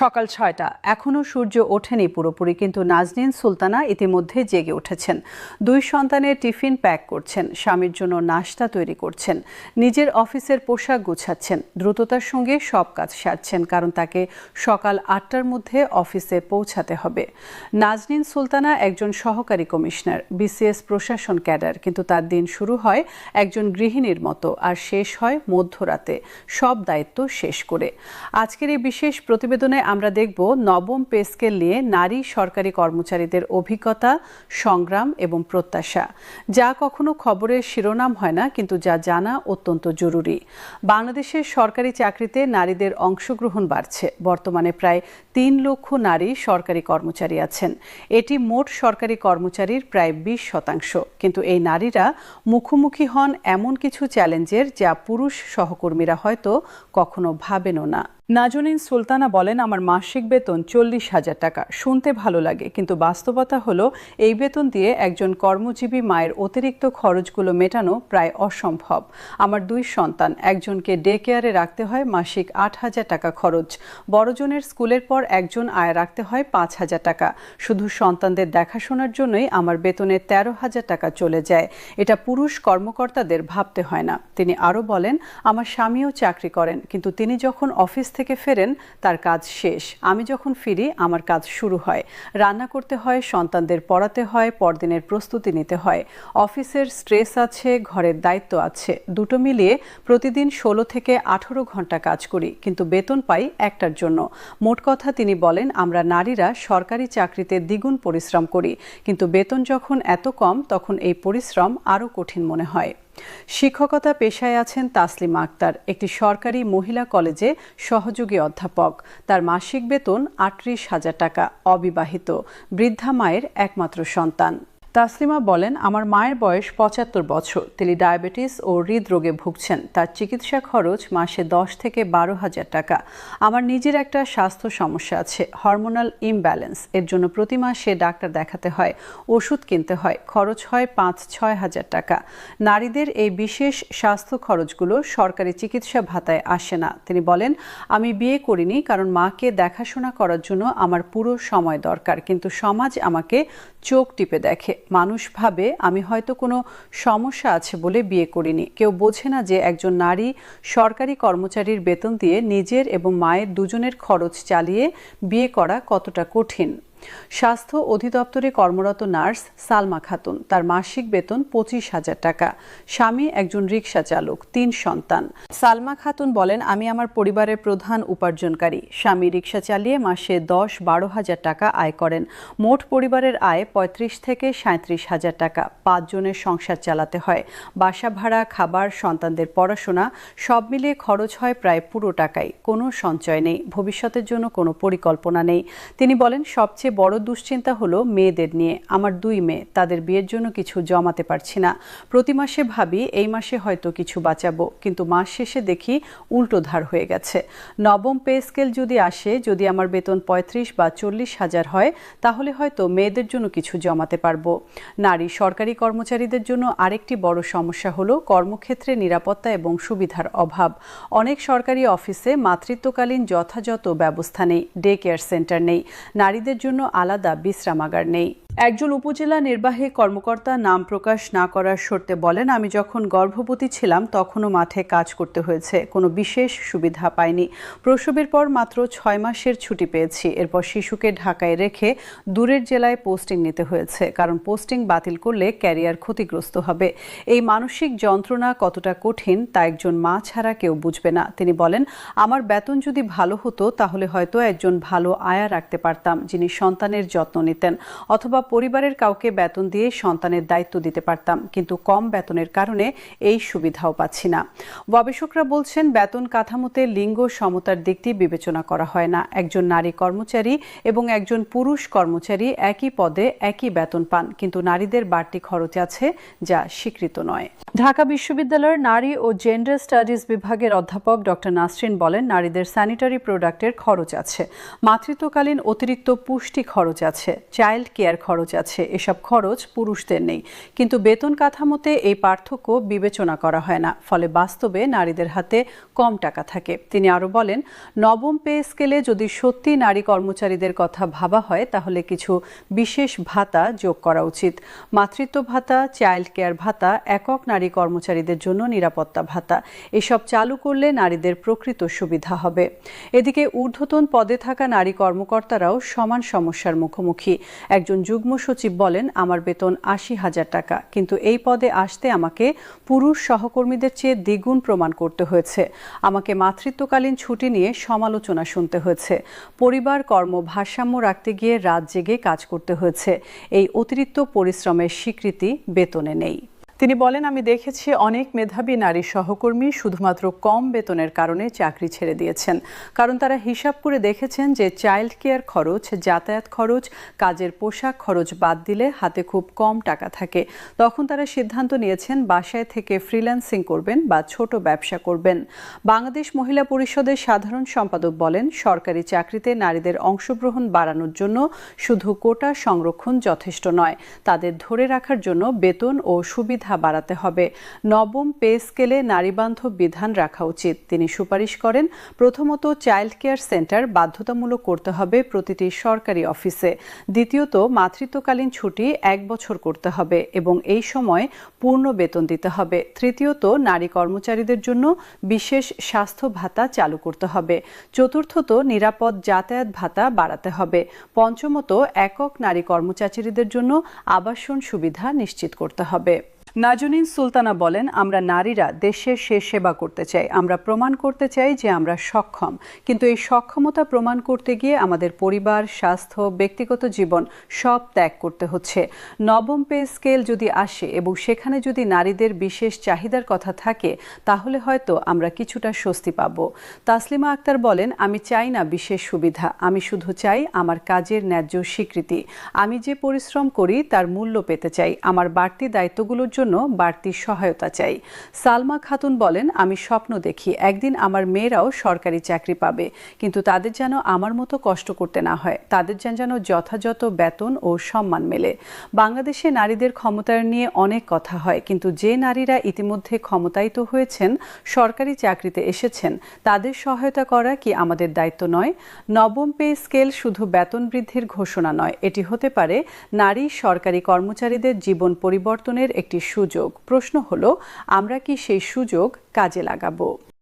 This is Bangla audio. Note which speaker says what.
Speaker 1: সকাল ছয়টা। এখনও সূর্য ওঠেনি পুরোপুরি, কিন্তু নাজনীন সুলতানা ইতিমধ্যে জেগে উঠেছেন। দুই সন্তানের টিফিন প্যাক করছেন, স্বামীর জন্য নাস্তা তৈরি করছেন, নিজের অফিসের পোশাক গুছাচ্ছেন, দ্রুততার সঙ্গে সব কাজ সারছেন, কারণ তাকে সকাল আটটার মধ্যে অফিসে পৌঁছাতে হবে। নাজনীন সুলতানা একজন সহকারী কমিশনার, বিসিএস প্রশাসন ক্যাডার, কিন্তু তার দিন শুরু হয় একজন গৃহিণীর মতো আর শেষ হয় মধ্যরাতে। সব দায়িত্ব শেষ করে। আজকের এই বিশেষ প্রতিবেদনে আমরা দেখব নবম পে স্কেল নিয়ে নারী সরকারি কর্মচারীদের অভিজ্ঞতা, সংগ্রাম এবং প্রত্যাশা। যা কখনো খবরের শিরোনাম হয় না, কিন্তু যা জানা অত্যন্ত জরুরি। বাংলাদেশের সরকারি চাকরিতে নারীদের অংশগ্রহণ বাড়ছে। বর্তমানে প্রায় তিন লক্ষ নারী সরকারি কর্মচারী আছেন। এটি মোট সরকারি কর্মচারীর প্রায় বিশ শতাংশ। কিন্তু এই নারীরা মুখোমুখি হন এমন কিছু চ্যালেঞ্জের যা পুরুষ সহকর্মীরা হয়তো কখনো ভাবেনও না। নাজনীন সুলতানা বলেন আমার মাসিক বেতন চল্লিশ হাজার টাকা। শুনতে ভালো লাগে, কিন্তু বাস্তবতা হলো, এই বেতন দিয়ে একজন কর্মজীবী মায়ের অতিরিক্ত খরচগুলো মেটানো প্রায় অসম্ভব। আমার দুই সন্তান, একজনকে ডে কেয়ারে রাখতে হয় মাসিক আট হাজার টাকা খরচ। বড়জনের স্কুলের পর একজন আয় রাখতে হয় পাঁচ হাজার টাকা। শুধু সন্তানদের দেখাশোনার জন্যই আমার বেতনের তেরো হাজার টাকা চলে যায়। এটা পুরুষ কর্মকর্তাদের ভাবতে হয় না। তিনি আরও বলেন, আমার স্বামীও চাকরি করেন, কিন্তু তিনি যখন অফিস থেকে ফেরেন, তার কাজ শেষ। আমি যখন ফিরি, আমার কাজ শুরু হয়। রান্না করতে হয়, সন্তানদের পড়াতে হয়, পরদিনের প্রস্তুতি নিতে হয়। অফিসের স্ট্রেস আছে, ঘরের দায়িত্ব আছে। দুটো মিলিয়ে প্রতিদিন ষোলো থেকে আঠারো ঘণ্টা কাজ করি, কিন্তু বেতন পাই একটার জন্য। মোট কথা তিনি বলেন, আমরা নারীরা সরকারি চাকরিতে দ্বিগুণ পরিশ্রম করি, কিন্তু বেতন যখন এত কম, তখন এই পরিশ্রম আরও কঠিন মনে হয়। শিক্ষকতা পেশায় আছেন তাসলিমা আক্তার, একটি সরকারি মহিলা কলেজে সহযোগী অধ্যাপক। তার মাসিক বেতন আটত্রিশ হাজার টাকা, অবিবাহিত। বৃদ্ধা মায়ের একমাত্র সন্তান। তাসলিমা বলেন, আমার মায়ের বয়স পঁচাত্তর বছর। তিনি ডায়াবেটিস ও হৃদরোগে ভুগছেন। তার চিকিৎসা খরচ মাসে দশ থেকে বারো হাজার টাকা। আমার নিজের একটা স্বাস্থ্য সমস্যা আছে, হরমোনাল ইমব্যালেন্স। এর জন্য প্রতি মাসে ডাক্তার দেখাতে হয়, ওষুধ কিনতে হয়। খরচ হয় পাঁচ, ছয় হাজার টাকা। নারীদের এই বিশেষ স্বাস্থ্য খরচগুলো সরকারি চিকিৎসা ভাতায় আসে না। তিনি বলেন, আমি বিয়ে করিনি কারণ মাকে দেখাশোনা করার জন্য আমার পুরো সময় দরকার। কিন্তু সমাজ আমাকে চোখ টিপে দেখে। মানুষ ভাবে, আমি হয়তো কোনো সমস্যা আছে বলে বিয়ে করিনি। কেউ বোঝে না যে একজন নারী সরকারি কর্মচারীর বেতন দিয়ে নিজের এবং মায়ের দুজনের খরচ চালিয়ে বিয়ে করা কতটা কঠিন। স্বাস্থ্য অধিদপ্তরে কর্মরত নার্স সালমা খাতুন। তার মাসিক বেতন পঁচিশ হাজার টাকা। স্বামী একজন রিক্সা চালক, তিন সন্তান। সালমা খাতুন বলেন, আমি আমার পরিবারের প্রধান উপার্জনকারী। স্বামী রিক্সা চালিয়ে মাসে দশ, বারো হাজার টাকা আয় করেন। মোট পরিবারের আয় পঁয়ত্রিশ থেকে সাঁত্রিশ হাজার টাকা। পাঁচজনের সংসার চালাতে হয়। বাসা ভাড়া, খাবার, সন্তানদের পড়াশোনা, সব মিলিয়ে খরচ হয় প্রায় পুরো টাকাই কোনো সঞ্চয় নেই। ভবিষ্যতের জন্য কোনো পরিকল্পনা নেই। তিনি বলেন, সবচেয়ে বড় দুশ্চিন্তা হলো মেয়েদের নিয়ে। আমার দুই মেয়ে, তাদের বিয়ের জন্য কিছু জমাতে পারছি না। প্রতি মাসে ভাবি, এই মাসে হয়তো কিছু বাঁচাবো, কিন্তু মাস শেষে দেখি উল্টো ধার হয়ে গেছে। নবম পে স্কেল যদি আসে, যদি আমার বেতন পঁয়ত্রিশ বা চল্লিশ হাজার হয়, তাহলে হয়তো মেয়েদের জন্য কিছু জমাতে পারব। নারী সরকারি কর্মচারীদের জন্য আরেকটি বড় সমস্যা হলো কর্মক্ষেত্রে নিরাপত্তা এবং সুবিধার অভাব। অনেক সরকারি অফিসে মাতৃত্বকালীন যথাযথ ব্যবস্থা নেই, ডে কেয়ার সেন্টার নেই। নারীদের জন্য আলাদা বিশ্রামাগার নেই। একজন উপজেলা নির্বাহী কর্মকর্তা নাম প্রকাশ না করার শর্তে বলেন, আমি যখন গর্ভবতী ছিলাম, তখনও মাঠে কাজ করতে হয়েছে। কোনো বিশেষ সুবিধা পাইনি। প্রসবের পর মাত্র ছয় মাসের ছুটি পেয়েছি। এরপর শিশুকে ঢাকায় রেখে দূরের জেলায় পোস্টিং নিতে হয়েছে। কারণ পোস্টিং বাতিল করলে ক্যারিয়ার ক্ষতিগ্রস্ত হবে। এই মানসিক যন্ত্রণা কতটা কঠিন, তা একজন মা ছাড়া কেউ বুঝবে না। তিনি বলেন, আমার বেতন যদি ভালো হতো, তাহলে হয়তো একজন ভালো আয়া রাখতে পারতাম, যিনি সন্তানের যত্ন নিতেন। অথবা পরিবারের কাউকে বেতন দিয়ে সন্তানের দায়িত্ব দিতে পারতাম, কিন্তু কম বেতনের কারণে এই সুবিধাও পাচ্ছি না। গবেষকরা বলছেন, বেতন কাঠামোতে লিঙ্গ সমতার দিকটি বিবেচনা করা হয় না। একজন নারী কর্মচারী এবং একজন পুরুষ কর্মচারী একই পদে একই বেতন পান, কিন্তু নারীদের বাড়তি খরচ আছে যা স্বীকৃত নয়। ঢাকা বিশ্ববিদ্যালয়ের নারী ও জেন্ডার স্টাডিজ বিভাগের অধ্যাপক ডক্টর নাসরিন বলেন, নারীদের স্যানিটারি প্রোডাক্টের খরচ আছে। মাতৃত্বকালীন অতিরিক্ত পুষ্টি খরচ আছে। চাইল্ড কেয়ার খরচ খরচ আছে। এসব খরচ পুরুষদের নেই। কিন্তু বেতন কাঠামোতে এই পার্থক্য বিবেচনা করা হয় না। ফলে বাস্তবে নারীদের হাতে কম টাকা থাকে। তিনি আরও বলেন, নবম পে স্কেলে যদি সত্যি নারী কর্মচারীদের কথা ভাবা হয়, তাহলে কিছু বিশেষ ভাতা যোগ করা উচিত। মাতৃত্ব ভাতা, চাইল্ড কেয়ার ভাতা, একক নারী কর্মচারীদের জন্য নিরাপত্তা ভাতা। এসব চালু করলে নারীদের প্রকৃত সুবিধা হবে। এদিকে ঊর্ধ্বতন পদে থাকা নারী কর্মকর্তারাও সমান সমস্যার মুখোমুখি। একজন যুগ্ম সচিব বলেন, আমার বেতন আশি হাজার টাকা, কিন্তু এই পদে আসতে আমাকে পুরুষ সহকর্মীদের চেয়ে দ্বিগুণ প্রমাণ করতে হয়েছে। আমাকে মাতৃত্বকালীন ছুটি নিয়ে সমালোচনা শুনতে হয়েছে। পরিবার, কর্ম, ভারসাম্য রাখতে গিয়ে রাত জেগে কাজ করতে হয়েছে। এই অতিরিক্ত পরিশ্রমের স্বীকৃতি বেতনে নেই। তিনি বলেন, আমি দেখেছি অনেক মেধাবী নারী সহকর্মী শুধুমাত্র কম বেতনের কারণে চাকরি ছেড়ে দিয়েছেন। কারণ তারা হিসাব করে দেখেছেন যে চাইল্ড কেয়ার খরচ, যাতায়াত খরচ, কাজের পোশাক খরচ বাদ দিলে হাতে খুব কম টাকা থাকে। তখন তারা সিদ্ধান্ত নিয়েছেন, বাসায় থেকে ফ্রিল্যান্সিং করবেন বা ছোট ব্যবসা করবেন। বাংলাদেশ মহিলা পরিষদের সাধারণ সম্পাদক বলেন, সরকারি চাকরিতে নারীদের অংশগ্রহণ বাড়ানোর জন্য শুধু কোটা সংরক্ষণ যথেষ্ট নয়। তাদের ধরে রাখার জন্য বেতন ও সুবিধা বাড়াতে হবে। নবম পে স্কেলে নারীবান্ধব বিধান রাখা উচিত। তিনি সুপারিশ করেন, প্রথমত চাইল্ড কেয়ার সেন্টার বাধ্যতামূলক করতে হবে প্রতিটি সরকারি অফিসে। দ্বিতীয়ত, মাতৃত্বকালীন ছুটি এক বছর করতে হবে এবং এই সময় পূর্ণ বেতন দিতে হবে। তৃতীয়ত, নারী কর্মচারীদের জন্য বিশেষ স্বাস্থ্য ভাতা চালু করতে হবে। চতুর্থত, নিরাপদ যাতায়াত ভাতা বাড়াতে হবে। পঞ্চমত, একক নারী কর্মচারীদের জন্য আবাসন সুবিধা নিশ্চিত করতে হবে। নাজনীন সুলতানা বলেন, আমরা নারীরা দেশের শেষ সেবা করতে চাই। আমরা প্রমাণ করতে চাই যে আমরা সক্ষম। কিন্তু এই সক্ষমতা প্রমাণ করতে গিয়ে আমাদের পরিবার, স্বাস্থ্য, ব্যক্তিগত জীবন সব ত্যাগ করতে হচ্ছে। নবম পে স্কেল যদি আসে এবং সেখানে যদি নারীদের বিশেষ চাহিদার কথা থাকে, তাহলে হয়তো আমরা কিছুটা স্বস্তি পাব। তাসলিমা আক্তার বলেন, আমি চাই না বিশেষ সুবিধা। আমি শুধু চাই আমার কাজের ন্যায্য স্বীকৃতি। আমি যে পরিশ্রম করি, তার মূল্য পেতে চাই। আমার বাড়তি দায়িত্বগুলোর জন্য বাড়তি সহায়তা চাই। সালমা খাতুন বলেন, আমি স্বপ্ন দেখি, একদিন আমার মেয়েরাও সরকারি চাকরি পাবে, কিন্তু তাদের যেন আমার মতো কষ্ট করতে না হয়, তাদের যেন যথাযথ বেতন ও সম্মান মেলে। বাংলাদেশে নারীদের ক্ষমতায়ন নিয়ে অনেক কথা হয়, কিন্তু যে নারীরা ইতিমধ্যে ক্ষমতায়িত হয়েছেন, সরকারি চাকরিতে এসেছেন, তাদের সহায়তা করা কি আমাদের দায়িত্ব নয়? নবম পে স্কেল শুধু বেতন বৃদ্ধির ঘোষণা নয়, এটি হতে পারে নারী সরকারি কর্মচারীদের জীবন পরিবর্তনের একটি সুযোগ। প্রশ্ন হলো আমরা কি সেই সুযোগ কাজে লাগাবো?